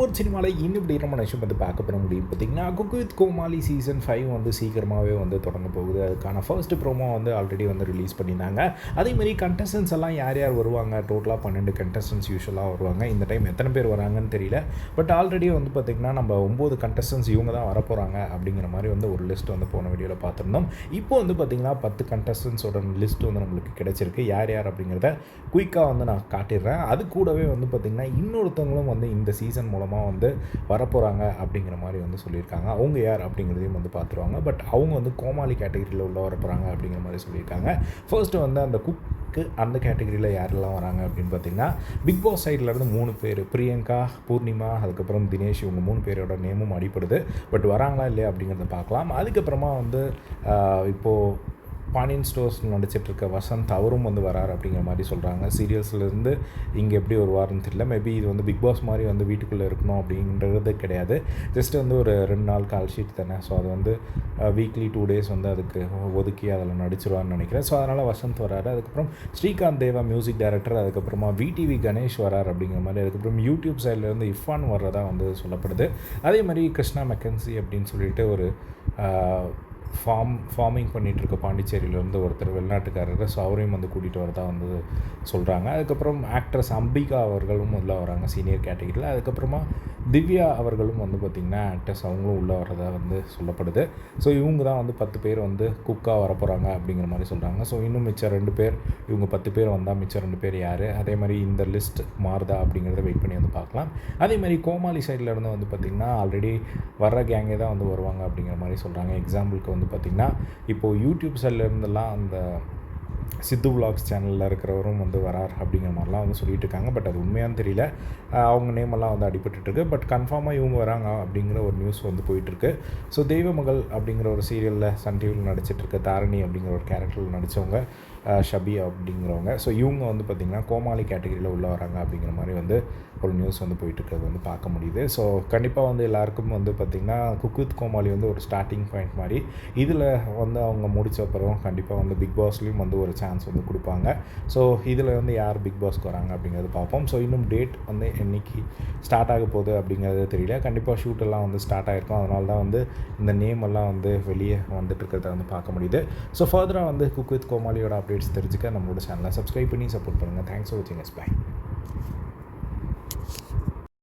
ஒரு சினிமாவில் இன்னும் இப்படி ரொம்ப விஷயம் வந்து பார்க்க போகிற முடியும். பார்த்திங்கன்னா cook with Komali season five வந்து சீக்கிரமாகவே வந்து தொடங்க போகுது. அதுக்கான ஃபர்ஸ்ட் ப்ரோமோ வந்து ஆல்ரெடி வந்து ரிலீஸ் பண்ணியிருந்தாங்க. அதேமாதிரி கண்டஸ்டன்ஸ் எல்லாம் யார் யார் வருவாங்க? டோட்டலாக பன்னெண்டு கண்டஸ்டன்ஸ் யூஸ்வலாக வருவாங்க. இந்த டைம் எத்தனை பேர் வராங்கன்னு தெரியல. பட் ஆல்ரெடி வந்து பார்த்திங்கன்னா நம்ம ஒம்பது கண்டஸ்டன்ஸ் இவங்க தான் வரப்போகிறாங்க அப்படிங்கிற மாதிரி வந்து ஒரு லிஸ்ட் வந்து போன வீடியோவில் பார்த்துருந்தோம். இப்போ வந்து பார்த்திங்கன்னா பத்து கண்டஸ்டன்ஸோட லிஸ்ட் வந்து நம்மளுக்கு கிடச்சிருக்கு. யார் யார் அப்படிங்கிறத குயிக்காக வந்து நான் காட்டிடுறேன். அது கூடவே வந்து பார்த்திங்கன்னா இன்னொருத்தவங்களும் வந்து இந்த சீசன் மூலமாக வந்து வரப்போகிறாங்க அப்படிங்கிற மாதிரி வந்து சொல்லியிருக்காங்க. அவங்க யார் அப்படிங்கிறதையும் வந்து பார்த்துருவாங்க. பட் அவங்க வந்து கோமாளி கேட்டகரியில் உள்ள வரப்போகிறாங்க அப்படிங்கிற மாதிரி சொல்லியிருக்காங்க. ஃபர்ஸ்ட்டு வந்து அந்த குக்கு அந்த கேட்டகரியில் யாரெல்லாம் வராங்க அப்படின்னு பார்த்தீங்கன்னா பிக் பாஸ் சைட்லேருந்து மூணு பேர். பிரியங்கா பூர்ணிமா அதுக்கப்புறம் தினேஷ் இவங்க மூணு பேரோட நேமும் அடிப்படுது பட் வராங்களா இல்லையா அப்படிங்கிறத பார்க்கலாம். அதுக்கப்புறமா வந்து இப்போது பாண்டியன் ஸ்டோர்ஸ் நடிச்சிட்ருக்க வசந்த் அவரும் வந்து வரார் அப்படிங்கிற மாதிரி சொல்கிறாங்க சீரியல்ஸ்லேருந்து இங்கே எப்படி ஒரு வாரம்னு தெரியல. மேபி இது வந்து பிக் பாஸ் மாதிரி வந்து வீட்டுக்குள்ளே இருக்கணும் அப்படின்றது கிடையாது. ஜஸ்ட் வந்து ஒரு ரெண்டு நாள் கால் ஷீட் தானே. ஸோ அது வந்து வீக்லி டூ டேஸ் வந்து அதுக்கு ஒதுக்கி அதில் நடிச்சிருவான்னு நினைக்கிறேன். ஸோ அதனால் வசந்த் வராரு. அதுக்கப்புறம் ஸ்ரீகாந்த் தேவா மியூசிக் டைரக்டர் அதுக்கப்புறமா விடிவி கணேஷ் வரார் அப்படிங்கிற மாதிரி. அதுக்கப்புறம் யூடியூப் சைட்லேருந்து இஃபான் வர்றதா வந்து சொல்லப்படுது. அதே மாதிரி கிருஷ்ணா மெக்கன்சி அப்படின்னு சொல்லிட்டு ஒரு uh, ஃபார்ம் ஃபார்மிங் பண்ணிகிட்டு இருக்க பாண்டிச்சேரியிலேருந்து ஒருத்தர் வெளிநாட்டுக்காரர் ஸோ அவரையும் வந்து கூட்டிகிட்டு வரதா வந்து சொல்கிறாங்க அதுக்கப்புறம் ஆக்ட்ரஸ் அம்பிகா அவர்களும் உள்ளே வராங்க சீனியர் கேட்டகரியில் அதுக்கப்புறமா திவ்யா அவர்களும் வந்து பார்த்திங்கன்னா ஆக்டர்ஸ் அவங்களும் உள்ளே வரதா வந்து சொல்லப்படுது. ஸோ இவங்க தான் வந்து பத்து பேர் வந்து குக்காக வரப்போகிறாங்க அப்படிங்கிற மாதிரி சொல்கிறாங்க ஸோ இன்னும் மிச்சம் ரெண்டு பேர் இவங்க பத்து பேர் வந்தால் மிச்சம் ரெண்டு பேர் யார்? அதே மாதிரி இந்த லிஸ்ட் மாறுதா அப்படிங்கிறத வெயிட் பண்ணி வந்து பார்க்கலாம். அதே மாதிரி கோமாளி சைட்லேருந்து வந்து பார்த்திங்கன்னா ஆல்ரெடி வர்ற கேங்கே தான் வந்து வருவாங்க அப்படிங்கிற மாதிரி சொல்கிறாங்க எக்ஸாம்பிளுக்கு வந்து பார்த்திங்கன்னா இப்போது யூடியூப் சைட்ல இருந்தெல்லாம் அந்த சித்து விலாக்ஸ் சேனலில் இருக்கிறவரும் வந்து வரார் அப்படிங்கிற மாதிரிலாம் வந்து சொல்லிட்டு இருக்காங்க பட் அது உண்மையான்னு தெரியல. அவங்க நேம் எல்லாம் வந்து அடிபட்டுருக்கு பட் கன்ஃபார்மாக இவங்க வராங்க அப்படிங்கிற ஒரு நியூஸ் வந்து போயிட்டுருக்கு. ஸோ தெய்வமகள் அப்படிங்கிற ஒரு சீரியலில் சன் டிவியில் நடிச்சிட்ருக்க தாரணி அப்படிங்கிற ஒரு கேரக்டரில் நடித்தவங்க ஷபி அப்படிங்கிறவங்க. ஸோ இவங்க வந்து பார்த்திங்கன்னா கோமாளி கேட்டகரியில் உள்ளே வராங்க அப்படிங்கிற மாதிரி வந்து ஒரு நியூஸ் வந்து போயிட்டுருக்கிறது வந்து பார்க்க முடியுது. ஸோ கண்டிப்பாக வந்து எல்லாருக்கும் வந்து பார்த்திங்கன்னா குக்குத் கோமாளி வந்து ஒரு ஸ்டார்டிங் பாயிண்ட் மாதிரி. இதில் வந்து அவங்க முடித்த அப்புறம் கண்டிப்பாக வந்து பிக் பாஸ்லேயும் வந்து ஒரு சான்ஸ் வந்து கொடுப்பாங்க. ஸோ இதில் வந்து யார் பிக் பாஸ்க்கு வராங்க அப்படிங்கிறது பார்ப்போம். ஸோ இன்னும் டேட் வந்து என்னைக்கு ஸ்டார்ட் ஆக போகுது அப்படிங்கிறது தெரியல. கண்டிப்பாக ஷூட்டெல்லாம் வந்து ஸ்டார்ட் ஆகிருக்கும் அதனால தான் வந்து இந்த நேம் எல்லாம் வந்து வெளியே வந்துட்டு இருக்கிறத வந்து பார்க்க முடியுது. ஸோ ஃபர்தராக வந்து குக் வித் கோமாலியோட அப்டேட்ஸ் தெரிஞ்சுக்க நம்மளோட சேனலை சப்ஸ்கிரைப் பண்ணி சப்போர்ட் பண்ணுங்கள் தேங்க்ஸ் ஃபார் வாட்சிங் எஸ் பை